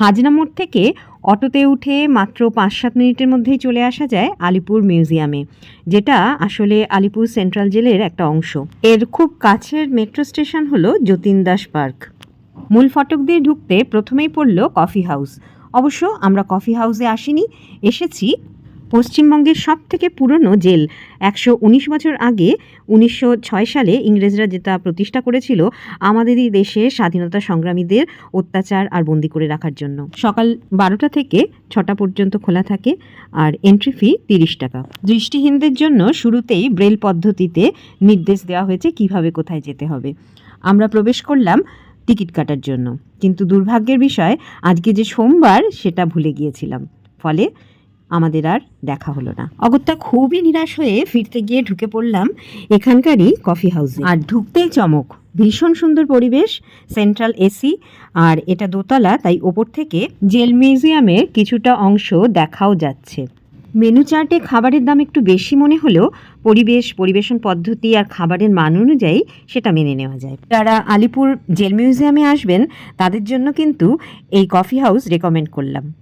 হাজনা মোড় থেকে অটোতে উঠে মাত্র পাঁচ সাত মিনিটের মধ্যেই চলে আসা যায় আলিপুর মিউজিয়ামে, যেটা আসলে আলিপুর সেন্ট্রাল জেলের একটা অংশ। এর খুব কাছের মেট্রো স্টেশন হল যতীন দাস পার্ক। মূল ফটক দিয়ে ঢুকতে প্রথমেই পড়ল কফি হাউস। অবশ্য আমরা কফি হাউসে আসিনি, এসেছি পশ্চিমবঙ্গের সব থেকে পুরনো জেল। একশো উনিশ বছর আগে উনিশশো ছয় সালে ইংরেজরা যেটা প্রতিষ্ঠা করেছিল আমাদেরই দেশে স্বাধীনতা সংগ্রামীদের অত্যাচার আর বন্দি করে রাখার জন্য। সকাল বারোটা থেকে ছটা পর্যন্ত খোলা থাকে আর এন্ট্রি ফি তিরিশ টাকা। দৃষ্টিহীনদের জন্য শুরুতেই ব্রেল পদ্ধতিতে নির্দেশ দেওয়া হয়েছে কীভাবে কোথায় যেতে হবে। আমরা প্রবেশ করলাম টিকিট কাটার জন্য। কিন্তু দুর্ভাগ্যের বিষয়, আজকে যে সোমবার সেটা ভুলে গিয়েছিলাম। ফলে আমাদের আর দেখা হলো না। অগত্যা খুবই নিরাশ হয়ে ফিরতে গিয়ে ঢুকে পড়লাম এখানকারই কফি হাউসে। আর ঢুকতেই চমক। ভীষণ সুন্দর পরিবেশ, সেন্ট্রাল এসি, আর এটা দোতলা, তাই ওপর থেকে জেল মিউজিয়ামের কিছুটা অংশ দেখাও যাচ্ছে। মেনু চার্টে খাবারের দাম একটু বেশি মনে হলেও পরিবেশ, পরিবেশন পদ্ধতি আর খাবারের মান অনুযায়ী সেটা মেনে নেওয়া যায়। যারা আলিপুর জেল মিউজিয়ামে আসবেন, তাদের জন্য কিন্তু এই কফি হাউস রেকমেন্ড করলাম।